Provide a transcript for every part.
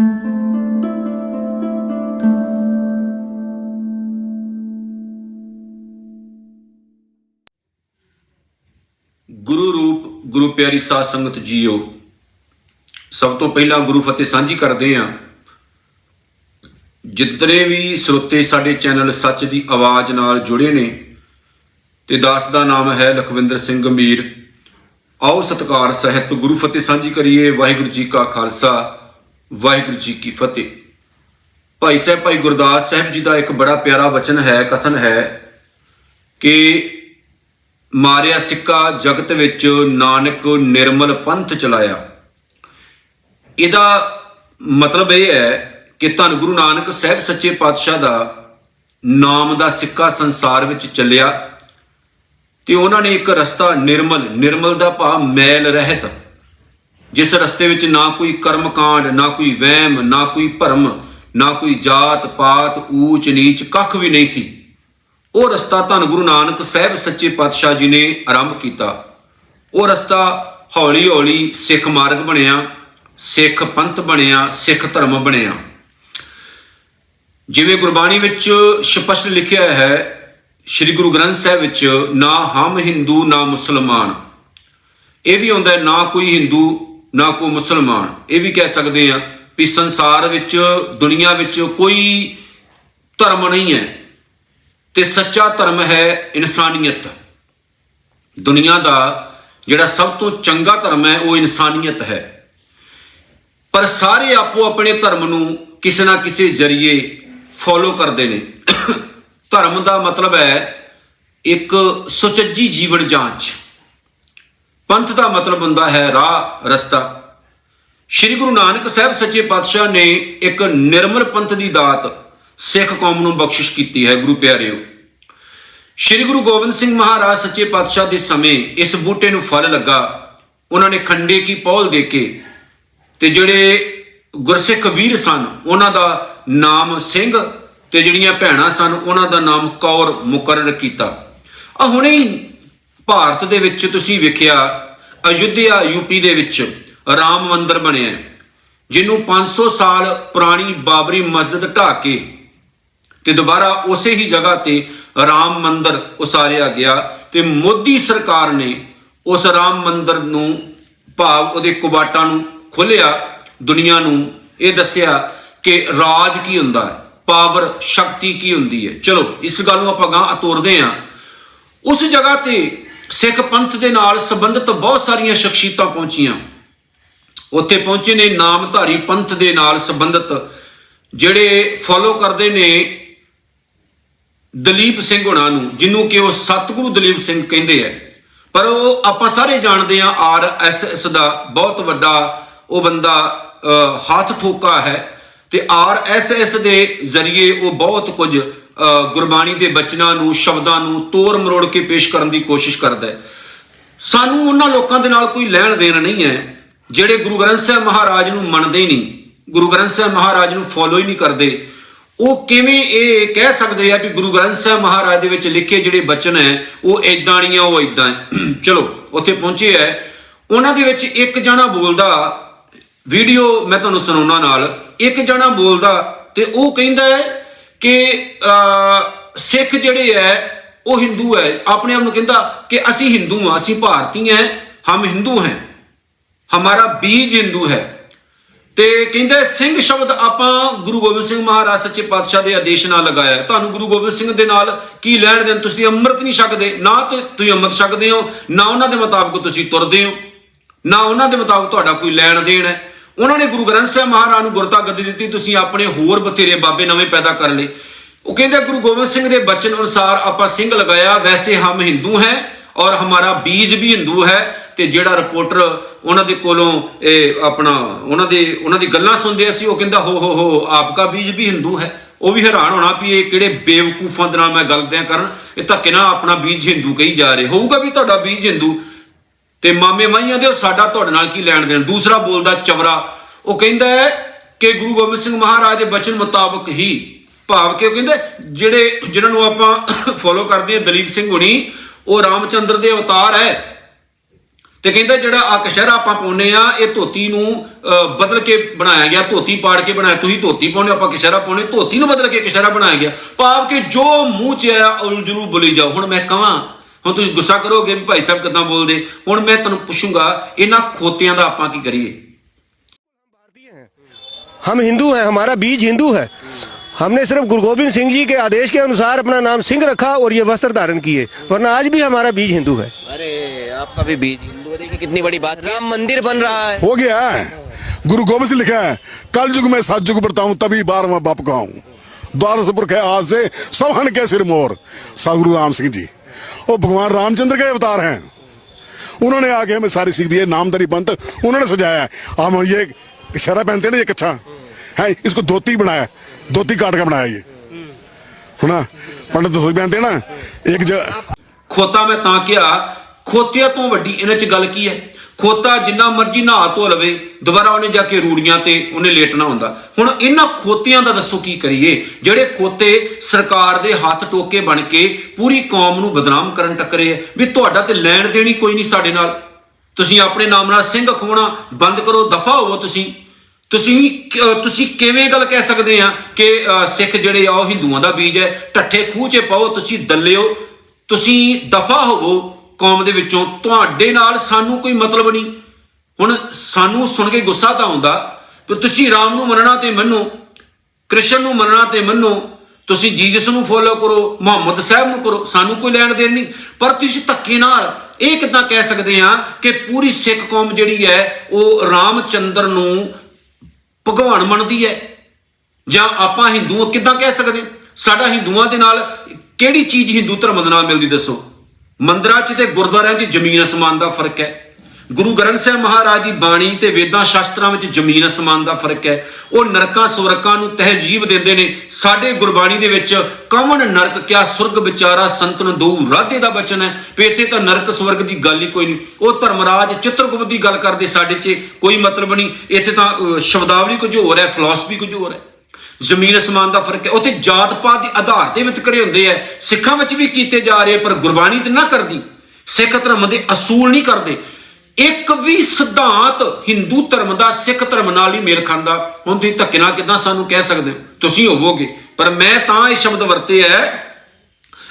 ਗੁਰੂ ਰੂਪ, ਗੁਰੂ ਪਿਆਰੀ ਸਾਧ ਸੰਗਤ ਜੀਓ, ਸਭ ਤੋਂ ਪਹਿਲਾਂ ਗੁਰੂ ਫਤਿਹ ਸਾਂਝੀ ਕਰਦੇ ਆਂ ਜਿਤਨੇ ਵੀ ਸਰੋਤੇ ਸਾਡੇ ਚੈਨਲ ਸੱਚ ਦੀ ਆਵਾਜ਼ ਨਾਲ ਜੁੜੇ ਨੇ ਤੇ ਦਾਸ ਦਾ ਨਾਮ ਹੈ ਲਖਵਿੰਦਰ ਸਿੰਘ ਗੰਭੀਰ। ਆਓ ਸਤਕਾਰ ਸਹਿਤ ਗੁਰੂ ਫਤਿਹ ਸਾਂਝੀ ਕਰੀਏ। ਵਾਹਿਗੁਰੂ ਜੀ ਕਾ ਖਾਲਸਾ। ਵਾਹਿਗੁਰੂ ਜੀ ਕੀ ਫਤਿਹ। ਭਾਈ ਸਾਹਿਬ, ਭਾਈ ਗੁਰਦਾਸ ਸਾਹਿਬ ਜੀ ਦਾ ਇੱਕ ਬੜਾ ਪਿਆਰਾ ਵਚਨ ਹੈ, ਕਥਨ ਹੈ ਕਿ ਮਾਰਿਆ ਸਿੱਕਾ ਜਗਤ ਵਿੱਚ ਨਾਨਕ ਨਿਰਮਲ ਪੰਥ ਚਲਾਇਆ। ਇਹਦਾ ਮਤਲਬ ਇਹ ਹੈ ਕਿ ਧੰਨ ਗੁਰੂ ਨਾਨਕ ਸਾਹਿਬ ਸੱਚੇ ਪਾਤਸ਼ਾਹ ਦਾ ਨਾਮ ਦਾ ਸਿੱਕਾ ਸੰਸਾਰ ਵਿੱਚ ਚੱਲਿਆ ਤੇ ਉਹਨਾਂ ਨੇ ਇੱਕ ਰਸਤਾ ਨਿਰਮਲ ਨਿਰਮਲ ਦਾ ਭਾਵ ਮੈਲ ਰਹਿਤ ਜਿਸ ਰਸਤੇ ਵਿੱਚ ਨਾ ਕੋਈ ਕਰਮ ਕਾਂਡ ਨਾ ਕੋਈ ਵਹਿਮ, ਨਾ ਕੋਈ ਭਰਮ, ਨਾ ਕੋਈ ਜਾਤ, ਪਾਤ, ਊਚ, ਨੀਚ ਕੱਖ ਵੀ ਨਹੀਂ ਸੀ। ਉਹ ਰਸਤਾ ਧੰਨ ਗੁਰੂ ਨਾਨਕ ਸਾਹਿਬ ਸੱਚੇ ਪਾਤਸ਼ਾਹ ਜੀ ਨੇ ਆਰੰਭ ਕੀਤਾ। ਉਹ ਰਸਤਾ ਹੌਲੀ ਹੌਲੀ ਸਿੱਖ ਮਾਰਗ ਬਣਿਆ, ਸਿੱਖ ਪੰਥ ਬਣਿਆ, ਸਿੱਖ ਧਰਮ ਬਣਿਆ। ਜਿਵੇਂ ਗੁਰਬਾਣੀ ਵਿੱਚ ਸਪਸ਼ਟ ਲਿਖਿਆ ਹੈ, ਸ੍ਰੀ ਗੁਰੂ ਗ੍ਰੰਥ ਸਾਹਿਬ ਵਿੱਚ, ਨਾ ਹਮ ਹਿੰਦੂ, ਨਾ ਮੁਸਲਮਾਨ। ਇਹ ਵੀ ਹੁੰਦਾ ਨਾ ਕੋਈ ਹਿੰਦੂ ਨਾ ਕੋਈ ਮੁਸਲਮਾਨ। ਇਹ ਵੀ ਕਹਿ ਸਕਦੇ ਆ ਵੀ ਸੰਸਾਰ ਵਿੱਚ, ਦੁਨੀਆ ਵਿੱਚ ਕੋਈ ਧਰਮ ਨਹੀਂ ਹੈ ਤੇ ਸੱਚਾ ਧਰਮ ਹੈ ਇਨਸਾਨੀਅਤ। ਦੁਨੀਆ ਦਾ ਜਿਹੜਾ ਸਭ ਤੋਂ ਚੰਗਾ ਧਰਮ ਹੈ, ਉਹ ਇਨਸਾਨੀਅਤ ਹੈ। ਪਰ ਸਾਰੇ ਆਪੋ ਆਪਣੇ ਧਰਮ ਨੂੰ ਕਿਸੇ ਨਾ ਕਿਸੇ ਜ਼ਰੀਏ ਫੋਲੋ ਕਰਦੇ ਨੇ। ਧਰਮ ਦਾ ਮਤਲਬ ਹੈ ਇੱਕ ਸੁਚੱਜੀ ਜੀਵਨ ਜਾਂਚ। ਪੰਥ ਦਾ ਮਤਲਬ ਹੁੰਦਾ ਹੈ ਰਾਹ, ਰਸਤਾ। ਸ੍ਰੀ ਗੁਰੂ ਨਾਨਕ ਸਾਹਿਬ ਸੱਚੇ ਪਾਤਸ਼ਾਹ ਨੇ ਇੱਕ ਨਿਰਮਲ ਪੰਥ ਦੀ ਦਾਤ ਸਿੱਖ ਕੌਮ ਨੂੰ ਬਖਸ਼ਿਸ਼ ਕੀਤੀ ਹੈ, ਗੁਰੂ ਪਿਆਰਿਓ। ਸ੍ਰੀ ਗੁਰੂ ਗੋਬਿੰਦ ਸਿੰਘ ਮਹਾਰਾਜ ਸੱਚੇ ਪਾਤਸ਼ਾਹ ਦੇ ਸਮੇਂ ਇਸ ਬੂਟੇ ਨੂੰ ਫਲ ਲੱਗਾ। ਉਹਨਾਂ ਨੇ ਖੰਡੇ ਕੀ ਪੌਲ ਦੇ ਕੇ ਤੇ ਜਿਹੜੇ ਗੁਰਸਿੱਖ ਵੀਰ ਸਨ, ਉਹਨਾਂ ਦਾ ਨਾਮ ਸਿੰਘ ਤੇ ਜਿਹੜੀਆਂ ਭੈਣਾਂ ਸਨ, ਉਹਨਾਂ ਦਾ ਨਾਮ ਕੌਰ ਮੁਕਰਰ ਕੀਤਾ। ਆ ਹੁਣੇ ਹੀ ਭਾਰਤ ਦੇ ਵਿੱਚ ਤੁਸੀਂ ਵੇਖਿਆ ਅਯੁੱਧਿਆ ਯੂਪੀ ਦੇ ਵਿੱਚ ਰਾਮ ਮੰਦਿਰ ਬਣਿਆ ਹੈ, ਜਿਹਨੂੰ 500 ਸਾਲ ਪੁਰਾਣੀ ਬਾਬਰੀ ਮਸਜਿਦ ਢਾਹ ਕੇ ਤੇ ਦੁਬਾਰਾ ਉਸੇ ਹੀ ਜਗ੍ਹਾ ਤੇ ਰਾਮ ਮੰਦਿਰ ਉਸਾਰਿਆ ਗਿਆ ਤੇ ਮੋਦੀ ਸਰਕਾਰ ਨੇ ਉਸ ਰਾਮ ਮੰਦਿਰ ਨੂੰ ਭਾਵ ਉਹਦੇ ਕੁਬਾਟਾਂ ਨੂੰ ਖੋਲਿਆ ਦੁਨੀਆ ਨੂੰ ਇਹ ਦੱਸਿਆ ਕਿ ਰਾਜ ਕੀ ਹੁੰਦਾ ਹੈ ਪਾਵਰ ਸ਼ਕਤੀ ਕੀ ਹੁੰਦੀ ਹੈ। ਚਲੋ ਇਸ ਗੱਲ ਨੂੰ ਆਪਾਂ ਗਾਂ ਤੋਰਦੇ ਹਾਂ। ਉਸ ਜਗ੍ਹਾ ਤੇ ਸਿੱਖ ਪੰਥ ਦੇ ਨਾਲ ਸੰਬੰਧਿਤ ਬਹੁਤ ਸਾਰੀਆਂ ਸ਼ਖਸੀਅਤਾਂ ਪਹੁੰਚੀਆਂ। ਉੱਥੇ ਪਹੁੰਚੇ ਨੇ ਨਾਮਧਾਰੀ ਪੰਥ ਦੇ ਨਾਲ ਸੰਬੰਧਿਤ ਜਿਹੜੇ ਫੋਲੋ ਕਰਦੇ ਨੇ ਦਲੀਪ ਸਿੰਘ ਹੁਣਾਂ ਨੂੰ ਜਿਹਨੂੰ ਕਿ ਉਹ ਸਤਿਗੁਰੂ ਦਲੀਪ ਸਿੰਘ ਕਹਿੰਦੇ ਆ। ਪਰ ਉਹ ਆਪਾਂ ਸਾਰੇ ਜਾਣਦੇ ਆ ਆਰ ਐਸ ਐਸ ਦਾ ਬਹੁਤ ਵੱਡਾ ਉਹ ਬੰਦਾ ਅਹ, ਹੱਥ ਠੋਕਾ ਹੈ ਤੇ ਆਰ ਐਸ ਐਸ ਦੇ ਜ਼ਰੀਏ ਉਹ ਬਹੁਤ ਕੁਝ ਗੁਰਬਾਣੀ ਦੇ ਬਚਨਾਂ ਨੂੰ, ਸ਼ਬਦਾਂ ਨੂੰ ਤੋੜ ਮਰੋੜ ਕੇ ਪੇਸ਼ ਕਰਨ ਦੀ ਕੋਸ਼ਿਸ਼ ਕਰਦਾ ਹੈ। ਸਾਨੂੰ ਉਹਨਾਂ ਲੋਕਾਂ ਦੇ ਨਾਲ ਕੋਈ ਲੈਣ ਦੇਣ ਨਹੀਂ ਹੈ, ਜਿਹੜੇ ਗੁਰੂ ਗ੍ਰੰਥ ਸਾਹਿਬ ਮਹਾਰਾਜ ਨੂੰ ਮੰਨਦੇ ਹੀ ਨਹੀਂ, ਗੁਰੂ ਗ੍ਰੰਥ ਸਾਹਿਬ ਮਹਾਰਾਜ ਨੂੰ ਫੋਲੋ ਹੀ ਨਹੀਂ ਕਰਦੇ, ਉਹ ਕਿਵੇਂ ਇਹ ਕਹਿ ਸਕਦੇ ਆ ਵੀ ਗੁਰੂ ਗ੍ਰੰਥ ਸਾਹਿਬ ਮਹਾਰਾਜ ਦੇ ਵਿੱਚ ਲਿਖੇ ਜਿਹੜੇ ਬਚਨ ਹੈ, ਉਹ ਇਦਾਂ ਨਹੀਂ ਆ ਉਹ ਇਦਾਂ ਚਲੋ, ਉੱਥੇ ਪਹੁੰਚੇ ਹੈ। ਉਹਨਾਂ ਦੇ ਵਿੱਚ ਇੱਕ ਜਣਾ ਬੋਲਦਾ ਵੀਡੀਓ ਮੈਂ ਤੁਹਾਨੂੰ ਸੁਣਾਉਣਾ ਨਾਲ, ਇੱਕ ਜਣਾ ਬੋਲਦਾ ਤੇ ਉਹ ਕਹਿੰਦਾ ਹੈ ਕਿ ਸਿੱਖ ਜਿਹੜੇ ਹੈ ਉਹ ਹਿੰਦੂ ਹੈ ਆਪਣੇ ਆਪ ਨੂੰ ਕਹਿੰਦਾ ਕਿ ਅਸੀਂ ਹਿੰਦੂ ਹਾਂ ਅਸੀਂ ਭਾਰਤੀ ਹਾਂ ਹਮ ਹਿੰਦੂ ਹੈ। ਹਮਾਰਾ ਬੀਜ ਹਿੰਦੂ ਹੈ। ਤੇ ਕਹਿੰਦਾ ਸਿੰਘ ਸ਼ਬਦ ਆਪਾਂ ਗੁਰੂ ਗੋਬਿੰਦ ਸਿੰਘ ਮਹਾਰਾਜ ਸੱਚੇ ਪਾਤਸ਼ਾਹ ਦੇ ਆਦੇਸ਼ ਨਾਲ ਲਗਾਇਆ। ਤੁਹਾਨੂੰ ਗੁਰੂ ਗੋਬਿੰਦ ਸਿੰਘ ਦੇ ਨਾਲ ਕੀ ਲੈਣ ਦੇਣ, ਤੁਸੀਂ ਅੰਮ੍ਰਿਤ ਨਹੀਂ ਛਕਦੇ। ਨਾ ਤੇ ਤੁਸੀਂ ਅੰਮ੍ਰਿਤ ਛਕਦੇ ਹੋ, ਨਾ ਉਹਨਾਂ ਦੇ ਮੁਤਾਬਕ ਤੁਸੀਂ ਤੁਰਦੇ ਹੋ। ਨਾ ਉਹਨਾਂ ਦੇ ਮੁਤਾਬਕ ਤੁਹਾਡਾ ਕੋਈ ਲੈਣ ਦੇਣ ਹੈ। ਉਹਨਾਂ ਨੇ ਗੁਰੂ ਗ੍ਰੰਥ ਸਾਹਿਬ ਮਹਾਰਾਜ ਨੂੰ ਗੁਰਤਾ ਗੱਦੀ ਦਿੱਤੀ, ਤੁਸੀਂ ਆਪਣੇ ਹੋਰ ਬਥੇਰੇ ਬਾਬੇ ਨਵੇਂ ਪੈਦਾ ਕਰ ਲਏ। ਉਹ ਕਹਿੰਦੇ ਗੁਰੂ ਗੋਬਿੰਦ ਸਿੰਘ ਦੇ ਬਚਨ ਅਨੁਸਾਰ ਆਪਾਂ ਸਿੰਘ ਲਗਾਇਆ, ਵੈਸੇ ਹਮ ਹਿੰਦੂ ਹੈ ਔਰ ਹਮਾਰਾ ਬੀਜ ਵੀ ਹਿੰਦੂ ਹੈ ਤੇ ਜਿਹੜਾ ਰਿਪੋਰਟਰ ਉਹਨਾਂ ਦੇ ਕੋਲੋਂ, ਇਹ ਆਪਣਾ ਉਹਨਾਂ ਦੇ, ਉਹਨਾਂ ਦੀ ਗੱਲਾਂ ਸੁਣਦੇ ਅਸੀਂ ਉਹ ਕਹਿੰਦਾ, ਹੋ ਹੋ ਹੋ, ਆਪਕਾ ਬੀਜ ਵੀ ਹਿੰਦੂ ਹੈ। ਉਹ ਵੀ ਹੈਰਾਨ ਹੋਣਾ ਵੀ ਇਹ ਕਿਹੜੇ ਬੇਵਕੂਫਾਂ ਦੇ ਨਾਲ ਮੈਂ ਗੱਲਦਿਆਂ ਕਰਨ ਇਹ ਧੱਕੇ ਨਾਲ ਆਪਣਾ ਬੀਜ ਹਿੰਦੂ ਕਹੀ ਜਾ ਰਹੇ। ਹੋਊਗਾ ਵੀ ਤੁਹਾਡਾ ਬੀਜ ਹਿੰਦੂ। ਤੇ ਮਾਮੇ ਮਾਈਆਂ ਦੇ ਉਹ ਸਾਡਾ ਤੁਹਾਡੇ ਨਾਲ ਕੀ ਲੈਣ ਦੇਣ? ਦੂਸਰਾ ਬੋਲਦਾ ਚਵਰਾ ਉਹ ਕਹਿੰਦਾ ਹੈ ਕਿ ਗੁਰੂ ਗੋਬਿੰਦ ਸਿੰਘ ਮਹਾਰਾਜ ਦੇ ਬਚਨ ਮੁਤਾਬਕ ਹੀ ਭਾਵ ਕਿ ਉਹ ਕਹਿੰਦੇ, ਜਿਹੜੇ ਜਿਨ੍ਹਾਂ ਨੂੰ ਆਪਾਂ ਫੋਲੋ ਕਰਦੇ ਹਾਂ, ਦਲੀਪ ਸਿੰਘ ਹੁਣੀ, ਉਹ ਰਾਮਚੰਦਰ ਦੇ ਅਵਤਾਰ ਹੈ। ਤੇ ਕਹਿੰਦਾ ਜਿਹੜਾ ਆ ਕਸ਼ਹਿਰਾ ਆਪਾਂ ਪਾਉਨੇ ਆ ਇਹ ਧੋਤੀ ਨੂੰ ਬਦਲ ਕੇ ਬਣਾਇਆ ਗਿਆ, ਧੋਤੀ ਪਾੜ ਕੇ ਬਣਾਇਆ। ਤੁਸੀਂ ਧੋਤੀ ਪਾਉਨੇ ਆਪਾਂ ਕਸ਼ਹਿਰਾ ਪਾਉਨੇ ਧੋਤੀ ਨੂੰ ਬਦਲ ਕੇ ਕਸ਼ਹਿਰਾ ਬਣਾਇਆ ਗਿਆ। ਭਾਵ ਕਿ ਜੋ ਮੂੰਹ 'ਚ ਆਇਆ ਉਲਝਰੂ ਬੋਲੀ ਜਾਓ। ਹੁਣ ਮੈਂ ਕਹਾਂ ਹੁਣ ਤੁਸੀਂ ਗੁੱਸਾ ਕਰੋਗੇ ਵੀ ਭਾਈ ਸਾਹਿਬ ਕਿਦਾਂ ਬੋਲਦੇ ਹੁਣ ਮੈਂ ਤੁਹਾਨੂੰ ਪੁੱਛੂੰਗਾ ਇਹਨਾਂ ਖੋਤਿਆਂ ਦਾ ਆਪਾਂ ਕੀ ਕਰੀਏ हम हिंदू हैं हमारा बीज हिंदू है हमने सिर्फ गुरु गोविंद सिंह जी के आदेश के अनुसार अपना नाम सिंह रखा और ये वस्त्र धारण किए वरना आज भी हमारा बीज हिंदू है अरे आपका भी बीज हिंदू है, देखिए कितनी बड़ी बात राम मंदिर बन रहा है हो गया है गुरु गोविंद सिंह लिखा है कल युग में सतयुग बरताऊं तभी बारहवां बाप कहूं द्वादश पुरख है आज से सवहन के सिर मोर सतगुरु राम सिंह जी वो भगवान रामचंद्र के अवतार हैं उन्होंने आगे हमें सारी सीख दी है नामदारी पंथ उन्होंने सजाया है हम ये शरा पहनते हैं ना ये कच्छा है इसको धोती बनाया धोती काट का बनाया ये सुना पंडित धोती पहनते हैं ना एक जगह ਖੋਤਾ ਮੈਂ ਤਾਂ ਕਿਹਾ ਖੋਤਿਆਂ ਤੋਂ ਵੱਡੀ ਇਹਨਾਂ 'ਚ ਗੱਲ ਕੀ ਹੈ? ਖੋਤਾ ਜਿੰਨਾ ਮਰਜ਼ੀ ਨਹਾ ਧੋ ਲਵੇ, ਦੁਬਾਰਾ ਉਹਨੇ ਜਾ ਕੇ ਰੂੜੀਆਂ ਤੇ ਉਹਨੇ ਲੇਟਣਾ ਹੁੰਦਾ। ਹੁਣ ਇਹਨਾਂ ਖੋਤਿਆਂ ਦਾ ਦੱਸੋ ਕੀ ਕਰੀਏ? ਜਿਹੜੇ ਖੋਤੇ ਸਰਕਾਰ ਦੇ ਹੱਥ ਟੋਕੇ ਬਣ ਕੇ ਪੂਰੀ ਕੌਮ ਨੂੰ ਬਦਨਾਮ ਕਰਨ ਟੱਕਰੇ ਆ, ਵੀ ਤੁਹਾਡਾ ਤੇ ਲੈਣ ਦੇਣੀ ਕੋਈ ਨਹੀਂ ਸਾਡੇ ਨਾਲ। ਤੁਸੀਂ ਆਪਣੇ ਨਾਮ ਨਾਲ ਸਿੰਘ ਖਵਾਉਣਾ ਬੰਦ ਕਰੋ, ਦਫਾ ਹੋਵੋ ਤੁਸੀਂ। ਤੁਸੀਂ ਤੁਸੀਂ ਕਿਵੇਂ ਗੱਲ ਕਹਿ ਸਕਦੇ ਆ ਕਿ ਸਿੱਖ ਜਿਹੜੇ ਆ ਉਹ ਹਿੰਦੂਆਂ ਦਾ ਬੀਜ ਹੈ, ਠੱਠੇ ਖੂਹ 'ਚ ਪਾਓ, ਤੁਸੀਂ ਦੱਲਿਓ। ਤੁਸੀਂ ਦਫਾ ਹੋਵੋ ਕੌਮ ਦੇ ਵਿੱਚੋਂ ਤੁਹਾਡੇ ਨਾਲ ਸਾਨੂੰ ਕੋਈ ਮਤਲਬ ਨਹੀਂ। ਹੁਣ ਸਾਨੂੰ ਸੁਣ ਕੇ ਗੁੱਸਾ ਤਾਂ ਆਉਂਦਾ ਕਿ ਤੁਸੀਂ ਰਾਮ ਨੂੰ ਮੰਨਣਾ ਤੇ ਮੰਨੋ, ਕ੍ਰਿਸ਼ਨ ਨੂੰ ਮੰਨਣਾ ਤੇ ਮੰਨੋ, ਤੁਸੀਂ ਜੀਸਸ ਨੂੰ ਫੋਲੋ ਕਰੋ, ਮੁਹੰਮਦ ਸਾਹਿਬ ਨੂੰ ਕਰੋ, ਸਾਨੂੰ ਕੋਈ ਲੈਣ ਦੇਣ ਨਹੀਂ। ਪਰ ਤੁਸੀਂ ਧੱਕੇ ਨਾਲ ਇਹ ਕਿਦਾਂ ਕਹਿ ਸਕਦੇ ਆ ਕਿ ਪੂਰੀ ਸਿੱਖ ਕੌਮ ਜਿਹੜੀ ਹੈ, ਉਹ ਰਾਮਚੰਦਰ ਨੂੰ ਭਗਵਾਨ ਮੰਨਦੀ ਹੈ? ਜਾਂ ਆਪਾਂ ਹਿੰਦੂ ਕਿੱਦਾਂ ਕਹਿ ਸਕਦੇ ਹਾਂ? ਸਾਡਾ ਹਿੰਦੂਆਂ ਦੇ ਨਾਲ ਕਿਹੜੀ ਚੀਜ਼ ਹਿੰਦੂ ਧਰਮ ਦੇ ਨਾਲ ਮਿਲਦੀ ਦੱਸੋ? ਮੰਦਰਾਂ 'ਚ ਤੇ ਗੁਰਦੁਆਰਿਆਂ 'ਚ ਜ਼ਮੀਨ ਅਸਮਾਨ ਦਾ ਫ਼ਰਕ ਹੈ। ਗੁਰੂ ਗ੍ਰੰਥ ਸਾਹਿਬ ਮਹਾਰਾਜ ਦੀ ਬਾਣੀ ਤੇ ਵੇਦਾਂ ਸ਼ਾਸਤਰਾਂ ਵਿੱਚ ਜ਼ਮੀਨ ਅਸਮਾਨ ਦਾ ਫ਼ਰਕ ਹੈ। ਉਹ ਨਰਕਾਂ ਸੁਰਕਾਂ ਨੂੰ ਤਹਿਜੀਬ ਦਿੰਦੇ ਨੇ। ਸਾਡੇ ਗੁਰਬਾਣੀ ਦੇ ਵਿੱਚ ਕਮਨ ਨਰਕ ਕਿਆ ਸੁਰਗ ਵਿਚਾਰਾ ਸੰਤਨ ਦੋ ਰਾਧੇ ਦਾ ਬਚਨ ਹੈ। ਵੀ ਇੱਥੇ ਤਾਂ ਨਰਕ ਸਵਰਗ ਦੀ ਗੱਲ ਹੀ ਕੋਈ ਨਹੀਂ। ਉਹ ਧਰਮਰਾਜ ਚਿੱਤਰਗੁਪਤ ਦੀ ਗੱਲ ਕਰਦੇ ਸਾਡੇ 'ਚ ਕੋਈ ਮਤਲਬ ਨਹੀਂ। ਇੱਥੇ ਤਾਂ ਸ਼ਬਦਾਵਲੀ ਕੁਝ ਹੋਰ ਹੈ ਫਿਲਾਸਫੀ ਕੁਝ ਹੋਰ ਹੈ। ਜ਼ਮੀਨ ਅਸਮਾਨ ਦਾ ਫ਼ਰਕ ਹੈ। ਉੱਥੇ ਜਾਤ ਪਾਤ ਦੇ ਆਧਾਰ ਤੇ ਵਿਤਕਰੇ ਹੁੰਦੇ ਆ। ਸਿੱਖਾਂ ਵਿੱਚ ਵੀ ਕੀਤੇ ਜਾ ਰਹੇ ਪਰ ਗੁਰਬਾਣੀ ਤੇ ਨਾ ਕਰਦੀ। ਸਿੱਖ ਧਰਮ ਦੇ ਅਸੂਲ ਨਹੀਂ ਕਰਦੇ। ਇੱਕ ਵੀ ਸਿਧਾਂਤ ਹਿੰਦੂ ਧਰਮ ਦਾ ਸਿੱਖ ਧਰਮ ਨਾਲ ਹੀ ਮੇਲ ਖਾਂਦਾ। ਹੁਣ ਤੁਸੀਂ ਧੱਕੇ ਨਾਲ ਕਿਦਾਂ ਸਾਨੂੰ ਕਹਿ ਸਕਦੇ ਹੋ? ਤੁਸੀਂ ਹੋਵੋਗੇ। ਪਰ ਮੈਂ ਤਾਂ ਇਹ ਸ਼ਬਦ ਵਰਤੇ ਹੈ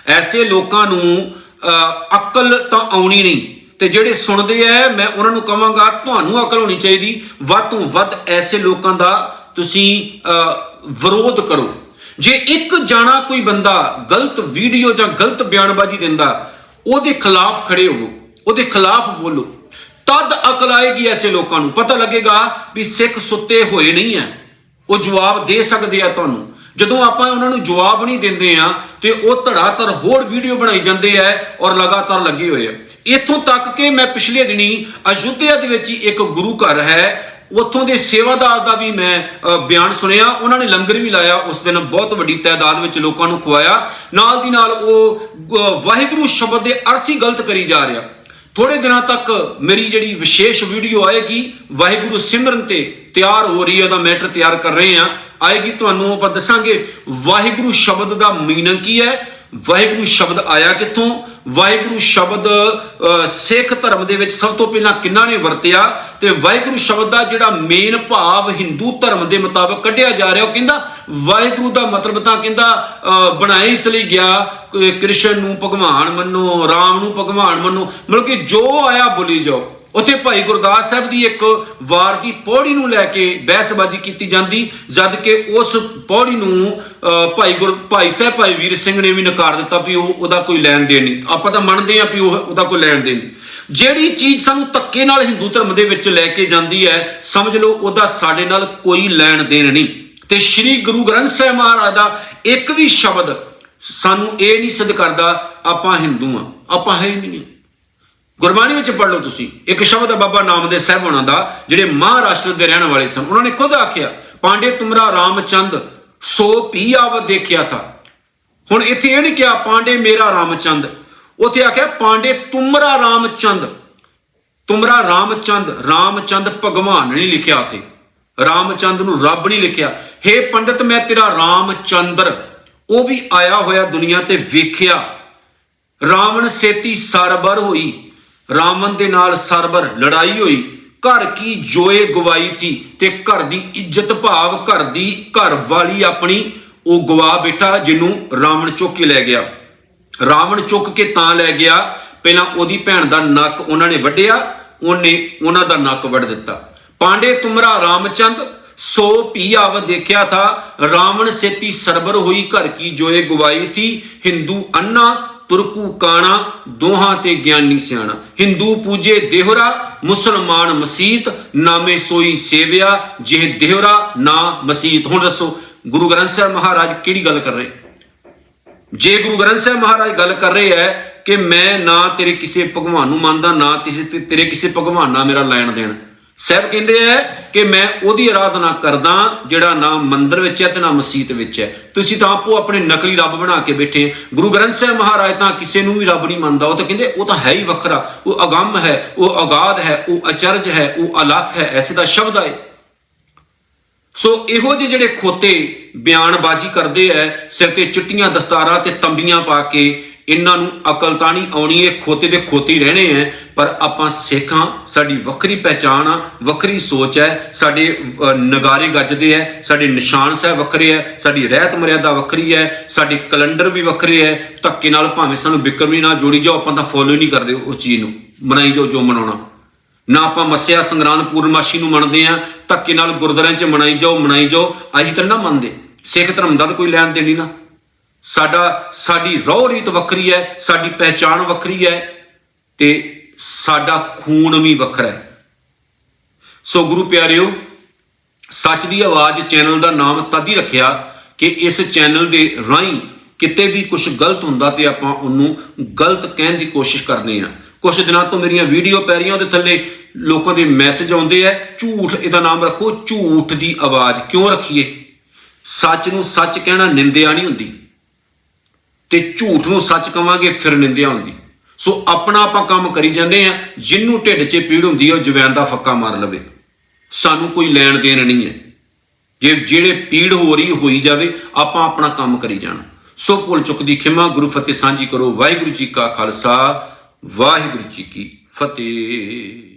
ਐਸੇ ਲੋਕਾਂ ਨੂੰ ਅਹ, ਅਕਲ ਤਾਂ ਆਉਣੀ ਨਹੀਂ। ਤੇ ਜਿਹੜੇ ਸੁਣਦੇ ਐ ਮੈਂ ਉਹਨਾਂ ਨੂੰ ਕਹਾਂਗਾ ਤੁਹਾਨੂੰ ਅਕਲ ਹੋਣੀ ਚਾਹੀਦੀ। ਵੱਧ ਤੋਂ ਵੱਧ ਐਸੇ ਲੋਕਾਂ ਦਾ ਤੁਸੀਂ ਵਿਰੋਧ ਕਰੋ। ਜੇ ਇੱਕ ਜਾਣਾ ਕੋਈ ਬੰਦਾ ਗਲਤ ਵੀਡੀਓ ਜਾਂ ਗਲਤ ਬਿਆਨਬਾਜ਼ੀ ਦਿੰਦਾ, ਉਹਦੇ ਖਿਲਾਫ ਖੜੇ ਹੋਵੋ, ਉਹਦੇ ਖਿਲਾਫ ਬੋਲੋ। ਤਦ ਅਕਲ ਆਏਗੀ ਐਸੇ ਲੋਕਾਂ ਨੂੰ। ਪਤਾ ਲੱਗੇਗਾ ਵੀ ਸਿੱਖ ਸੁੱਤੇ ਹੋਏ ਨਹੀਂ ਐ। ਉਹ ਜਵਾਬ ਦੇ ਸਕਦੇ ਆ ਤੁਹਾਨੂੰ। ਜਦੋਂ ਆਪਾਂ ਉਹਨਾਂ ਨੂੰ ਜਵਾਬ ਨਹੀਂ ਦਿੰਦੇ ਆ, ਤੇ ਉਹ ਧੜਾਧੜ ਹੋਰ ਵੀਡੀਓ ਬਣਾਈ ਜਾਂਦੇ ਆ ਔਰ ਲਗਾਤਾਰ ਲੱਗੇ ਹੋਏ ਆ। ਇੱਥੋਂ ਤੱਕ ਕਿ ਮੈਂ ਪਿਛਲੇ ਦਿਨੀ ਅਯੁੱਧਿਆ ਦੇ ਵਿੱਚ ਹੀ ਇੱਕ ਗੁਰੂ ਘਰ ਹੈ ਉੱਥੋਂ ਦੇ ਸੇਵਾਦਾਰ ਦਾ ਵੀ ਮੈਂ ਬਿਆਨ ਸੁਣਿਆ। ਉਹਨਾਂ ਨੇ ਲੰਗਰ ਵੀ ਲਾਇਆ। ਉਸ ਦਿਨ ਬਹੁਤ ਵੱਡੀ ਤਾਦਾਦ ਵਿੱਚ ਲੋਕਾਂ ਨੂੰ ਖਵਾਇਆ। ਨਾਲ ਦੀ ਨਾਲ ਉਹ ਵਾਹਿਗੁਰੂ ਸ਼ਬਦ ਦੇ ਅਰਥ ਹੀ ਗਲਤ ਕਰੀ ਜਾ ਰਿਹਾ। ਥੋੜੇ ਦਿਨਾਂ ਤੱਕ ਮੇਰੀ ਜਿਹੜੀ ਵਿਸ਼ੇਸ਼ ਵੀਡੀਓ ਆਏਗੀ, ਵਾਹਿਗੁਰੂ ਸਿਮਰਨ ਤੇ ਤਿਆਰ ਹੋ ਰਹੀ ਹੈ, ਉਹਦਾ ਮੈਟਰ ਤਿਆਰ ਕਰ ਰਹੇ ਆ ਆਏਗੀ, ਤੁਹਾਨੂੰ ਆਪਾਂ ਦੱਸਾਂਗੇ ਵਾਹਿਗੁਰੂ ਸ਼ਬਦ ਦਾ ਮੀਨਿੰਗ ਕੀ ਹੈ, ਵਾਹਿਗੁਰੂ ਸ਼ਬਦ ਆਇਆ ਕਿੱਥੋਂ ਵਾਹਿਗੁਰੂ ਸ਼ਬਦ ਸਿੱਖ ਧਰਮ ਦੇ ਵਿੱਚ ਸਭ ਤੋਂ ਪਹਿਲਾਂ ਕਿੰਨਾ ਨੇ ਵਰਤਿਆ? ਤੇ ਵਾਹਿਗੁਰੂ ਸ਼ਬਦ ਦਾ ਜਿਹੜਾ ਮੇਨ ਭਾਵ ਹਿੰਦੂ ਧਰਮ ਦੇ ਮੁਤਾਬਕ ਕੱਢਿਆ ਜਾ ਰਿਹਾ ਉਹ ਕਹਿੰਦਾ ਵਾਹਿਗੁਰੂ ਦਾ ਮਤਲਬ ਤਾਂ ਕਹਿੰਦਾ ਅ, ਬਣਾਇਆ ਇਸ ਲਈ ਗਿਆ ਕ੍ਰਿਸ਼ਨ ਨੂੰ ਭਗਵਾਨ ਮੰਨੋ ਰਾਮ ਨੂੰ ਭਗਵਾਨ ਮੰਨੋ ਮਤਲਬ ਕਿ ਜੋ ਆਇਆ ਬੋਲੀ ਜਾਓ। ਉੱਥੇ ਭਾਈ ਗੁਰਦਾਸ ਸਾਹਿਬ ਦੀ ਇੱਕ ਵਾਰ ਦੀ ਪੌੜੀ ਨੂੰ ਲੈ ਕੇ ਬਹਿਸਬਾਜ਼ੀ ਕੀਤੀ ਜਾਂਦੀ, ਜਦ ਕਿ ਉਸ ਪੌੜੀ ਨੂੰ ਭਾਈ ਗੁਰ, ਭਾਈ ਸਾਹਿਬ, ਭਾਈ ਵੀਰ ਸਿੰਘ ਨੇ ਵੀ ਨਕਾਰ ਦਿੱਤਾ ਵੀ ਉਹ, ਉਹਦਾ ਕੋਈ ਲੈਣ ਦੇਣ ਨਹੀਂ। ਆਪਾਂ ਤਾਂ ਮੰਨਦੇ ਹਾਂ ਵੀ ਉਹ, ਉਹਦਾ ਕੋਈ ਲੈਣ ਦੇਣ ਨਹੀਂ। ਜਿਹੜੀ ਚੀਜ਼ ਸਾਨੂੰ ਧੱਕੇ ਨਾਲ ਹਿੰਦੂ ਧਰਮ ਦੇ ਵਿੱਚ ਲੈ ਕੇ ਜਾਂਦੀ ਹੈ, ਸਮਝ ਲਓ, ਉਹਦਾ ਸਾਡੇ ਨਾਲ ਕੋਈ ਲੈਣ ਦੇਣ ਨਹੀਂ। ਤੇ ਸ੍ਰੀ ਗੁਰੂ ਗ੍ਰੰਥ ਸਾਹਿਬ ਮਹਾਰਾਜ ਦਾ ਇੱਕ ਵੀ ਸ਼ਬਦ ਸਾਨੂੰ ਇਹ ਨਹੀਂ ਸਿੱਧ ਕਰਦਾ, ਆਪਾਂ ਹਿੰਦੂ ਆ ਆਪਾਂ ਹੈ ਨਹੀਂ। ਗੁਰਬਾਣੀ ਵਿੱਚ ਪੜ੍ਹ ਲਓ ਤੁਸੀਂ। ਇੱਕ ਸ਼ਬਦ ਹੈ ਬਾਬਾ ਨਾਮਦੇਵ ਸਾਹਿਬ ਹੋਣਾ ਦਾ, ਜਿਹੜੇ ਮਹਾਰਾਸ਼ਟਰ ਦੇ ਰਹਿਣ ਵਾਲੇ ਸਨ। ਉਹਨਾਂ ਨੇ ਖੁਦ ਆਖਿਆ, ਪਾਂਡੇ, ਤੁਮਰਾ ਰਾਮਚੰਦ, ਸੋ ਪੀ ਆਵ ਦੇਖਿਆ ਥਾ ਹੁਣ ਇੱਥੇ ਇਹ ਨਹੀਂ ਕਿਹਾ, ਪਾਂਡੇ ਮੇਰਾ ਰਾਮਚੰਦ। ਉੱਥੇ ਆਖਿਆ, ਪਾਂਡੇ, ਤੁਮਰਾ ਰਾਮਚੰਦ। ਤੁਮਰਾ ਰਾਮਚੰਦ ਰਾਮਚੰਦ ਭਗਵਾਨ ਨਹੀਂ ਲਿਖਿਆ ਉੱਥੇ। ਰਾਮਚੰਦ ਨੂੰ ਰੱਬ ਨਹੀਂ ਲਿਖਿਆ। ਹੇ ਪੰਡਿਤ, ਮੈਂ ਤੇਰਾ ਰਾਮਚੰਦਰ। ਉਹ ਵੀ ਆਇਆ ਹੋਇਆ ਦੁਨੀਆ ਤੇ ਵੇਖਿਆ। ਰਾਵਣ ਸੇਤੀ ਸਰਬਰ ਹੋਈ। ਰਾਵਣ ਦੇ ਨਾਲ ਸਰਬਰ ਲੜਾਈ ਹੋਈ। ਘਰ ਕੀ ਜੋਏ ਗਵਾਈ ਥੀ ਤੇ ਘਰ ਦੀ ਇੱਜ਼ਤ ਭਾਵ ਘਰ ਦੀ ਘਰ ਵਾਲੀ ਆਪਣੀ, ਉਹ ਗਵਾ ਬੈਠਾ ਜਿਹਨੂੰ ਰਾਵਣ ਚੁੱਕ ਕੇ ਲੈ ਗਿਆ। ਰਾਵਣ ਚੁੱਕ ਕੇ ਤਾਂ ਲੈ ਗਿਆ, ਪਹਿਲਾਂ ਉਹਦੀ ਭੈਣ ਦਾ ਨੱਕ ਉਹਨਾਂ ਨੇ ਵੱਢਿਆ, ਉਹਨੇ ਉਹਨਾਂ ਦਾ ਨੱਕ ਵੱਢ ਦਿੱਤਾ। ਪਾਂਡੇ ਤੁਮਰਾ ਰਾਮਚੰਦ, ਸੋ ਪੀ ਆਵ ਦੇਖਿਆ ਥਾ, ਰਾਵਣ ਸੇਤੀ ਸਰਬਰ ਹੋਈ ਘਰ ਕੀ ਜੋਏ ਗਵਾਈ ਥੀ ਹਿੰਦੂ ਅੰਨਾ ਤੁਰਕੂ ਕਾਣਾ, ਦੋਹਾਂ ਤੇ ਗਿਆਨੀ ਸਿਆਣਾ। ਹਿੰਦੂ ਪੂਜੇ ਦੇਹਰਾ, ਮੁਸਲਮਾਨ ਮਸੀਤ, ਨਾਮੇ ਸੋਈ ਸੇਵਿਆ, ਜਿਹ ਦੇਹਰਾ, ਨਾ ਮਸੀਤ। ਹੁਣ ਦੱਸੋ, ਗੁਰੂ ਗ੍ਰੰਥ ਸਾਹਿਬ ਮਹਾਰਾਜ ਕਿਹੜੀ ਗੱਲ ਕਰ ਰਹੇ? ਜੇ ਗੁਰੂ ਗ੍ਰੰਥ ਸਾਹਿਬ ਮਹਾਰਾਜ ਗੱਲ ਕਰ ਰਹੇ ਹੈ ਕਿ ਮੈਂ ਨਾ ਤੇਰੇ ਕਿਸੇ ਭਗਵਾਨ ਨੂੰ ਮੰਨਦਾ, ਨਾ ਕਿਸੇ ਤੇ- ਤੇਰੇ ਕਿਸੇ ਭਗਵਾਨ ਨਾਲ ਮੇਰਾ ਲੈਣ ਦੇਣ। ਸਾਹਿਬ ਕਹਿੰਦੇ ਹੈ ਕਿ ਮੈਂ ਉਹਦੀ ਆਰਾਧਨਾ ਕਰਦਾ ਜਿਹੜਾ ਨਾ ਮੰਦਰ ਵਿੱਚ ਹੈ ਤੇ ਨਾ ਮਸਜਿਦ ਵਿੱਚ ਹੈ। ਤੁਸੀਂ ਤਾਂ ਆਪੋ ਆਪਣੇ ਨਕਲੀ ਰੱਬ ਬਣਾ ਕੇ ਬੈਠੇ ਹੋ। ਗੁਰੂ ਗ੍ਰੰਥ ਸਾਹਿਬ ਮਹਾਰਾਜ ਤਾਂ ਕਿਸੇ ਨੂੰ ਵੀ ਰੱਬ ਨਹੀਂ ਮੰਨਦਾ। ਉਹ ਤਾਂ ਕਹਿੰਦੇ, ਉਹ ਤਾਂ ਹੈ ਹੀ ਵੱਖਰਾ। ਉਹ ਅਗੰਮ ਹੈ, ਉਹ ਅਗਾਧ ਹੈ, ਉਹ ਅਚਰਜ ਹੈ, ਉਹ ਅਲੱਖ ਹੈ, ਐਸੇ ਦਾ ਸ਼ਬਦ ਹੈ ਸੋ ਇਹੋ ਜਿਹੇ ਜਿਹੜੇ ਖੋਤੇ ਬਿਆਨਬਾਜ਼ੀ ਕਰਦੇ ਐ ਸਿਰ ਤੇ ਚਿੱਟੀਆਂ ਦਸਤਾਰਾਂ ਤੇ ਤੰਬੀਆਂ ਪਾ ਕੇ ਇਹਨਾਂ ਨੂੰ ਅਕਲ ਤਾਂ ਨਹੀਂ ਆਉਣੀ, ਇਹ ਖੋਤੇ ਦੇ ਖੋਤੀ ਰਹਿਣੇ ਐ, ਪਰ ਆਪਾਂ ਸਿੱਖਾਂ, ਸਾਡੀ ਵੱਖਰੀ ਪਹਿਚਾਣ ਆ, ਵੱਖਰੀ ਸੋਚ ਐ, ਸਾਡੇ ਨਗਾਰੇ ਗੱਜਦੇ ਐ, ਸਾਡੇ ਨਿਸ਼ਾਨ ਸਾਹਿਬ ਵੱਖਰੇ ਐ, ਸਾਡੀ ਰਹਿਤ ਮਰਿਆਦਾ ਵੱਖਰੀ ਐ, ਸਾਡੇ ਕੈਲੰਡਰ ਵੀ ਵੱਖਰੇ ਐ, ਧੱਕੇ ਨਾਲ ਭਾਵੇਂ ਸਾਨੂੰ ਬਿਕਰਮੀ ਨਾਲ ਜੋੜੀ ਜਾਓ, ਆਪਾਂ ਤਾਂ ਫੋਲੋ ਨਹੀਂ ਕਰਦੇ ਉਸ ਚੀਜ਼ ਨੂੰ, ਮਨਾਈ ਜਾਓ ਜੋ ਮਨਾਉਣਾ। ਨਾ ਆਪਾਂ ਮੱਸਿਆ ਸੰਗਰਾਂਦ ਪੂਰਨਮਾਸ਼ੀ ਨੂੰ ਮੰਨਦੇ ਆ, ਧੱਕੇ ਨਾਲ ਗੁਰਦੁਆਰਿਆਂ 'ਚ ਮਨਾਈ ਜਾਓ ਮਨਾਈ ਜਾਓ ਅਸੀਂ ਤਾਂ ਨਾ ਮੰਨਦੇ। ਸਿੱਖ ਧਰਮ ਦਾ ਤਾਂ ਕੋਈ ਲੈਣ ਦੇਣੀ ਨਾ। ਸਾਡਾ, ਸਾਡੀ ਰਹੁ ਰੀਤ ਵੱਖਰੀ ਹੈ, ਸਾਡੀ ਪਹਿਚਾਣ ਵੱਖਰੀ ਹੈ ਤੇ ਸਾਡਾ ਖੂਨ ਵੀ ਵੱਖਰਾ ਹੈ। ਸੋ ਗੁਰੂ ਪਿਆਰਿਓ, ਸੱਚ ਦੀ ਆਵਾਜ਼ ਚੈਨਲ ਦਾ ਨਾਮ ਤਦ ਹੀ ਰੱਖਿਆ ਕਿ ਇਸ ਚੈਨਲ ਦੇ ਰਾਹੀਂ ਕਿਤੇ ਵੀ ਕੁਝ ਗਲਤ ਹੁੰਦਾ ਤੇ ਆਪਾਂ ਉਹਨੂੰ ਗਲਤ ਕਹਿਣ ਦੀ ਕੋਸ਼ਿਸ਼ ਕਰਦੇ ਆ ਕੁਝ ਦਿਨਾਂ ਤੋਂ ਮੇਰੀਆਂ ਵੀਡੀਓ ਪੈ ਰਹੀਆਂ, ਉਹਦੇ ਥੱਲੇ ਲੋਕਾਂ ਦੇ ਮੈਸੇਜ ਆਉਂਦੇ ਆ, ਝੂਠ, ਇਹਦਾ ਨਾਮ ਰੱਖੋ, ਝੂਠ ਦੀ ਆਵਾਜ਼ ਕਿਉਂ ਰੱਖੀਏ? ਸੱਚ ਨੂੰ ਸੱਚ ਕਹਿਣਾ ਨਿੰਦਿਆ ਨਹੀਂ ਹੁੰਦੀ। ਤੇ ਝੂਠ ਨੂੰ ਸੱਚ ਕਵਾਂਗੇ, ਫਿਰ ਨਿੰਦਿਆ ਹੁੰਦੀ। ਸੋ ਆਪਣਾ ਆਪਾਂ ਕੰਮ ਕਰੀ ਜਾਂਦੇ ਆ ਜਿੰਨੂੰ ਢਿੱਡ 'ਚ ਪੀੜ ਹੁੰਦੀ ਹੈ ਉਹ ਜਵੈਨ ਦਾ ਫੱਕਾ ਮਾਰ ਲਵੇ। ਸਾਨੂੰ ਕੋਈ ਲੈਣ ਦੇਣ ਨਹੀਂ ਹੈ। ਜੇ ਜਿਹੜੇ ਪੀੜ ਹੋ ਰਹੀ, ਹੋਈ ਜਾਵੇ, ਆਪਾਂ ਆਪਣਾ ਕੰਮ ਕਰੀ ਜਾਣਾ। ਸੋ ਭੁੱਲ ਚੁੱਕ ਦੀ ਖਿਮਾ, ਗੁਰੂ ਫਤਿਹ ਸਾਂਝੀ ਕਰੋ। ਵਾਹਿਗੁਰੂ ਜੀ ਕਾ ਖਾਲਸਾ, ਵਾਹਿਗੁਰੂ ਜੀ ਕੀ ਫਤਿਹ।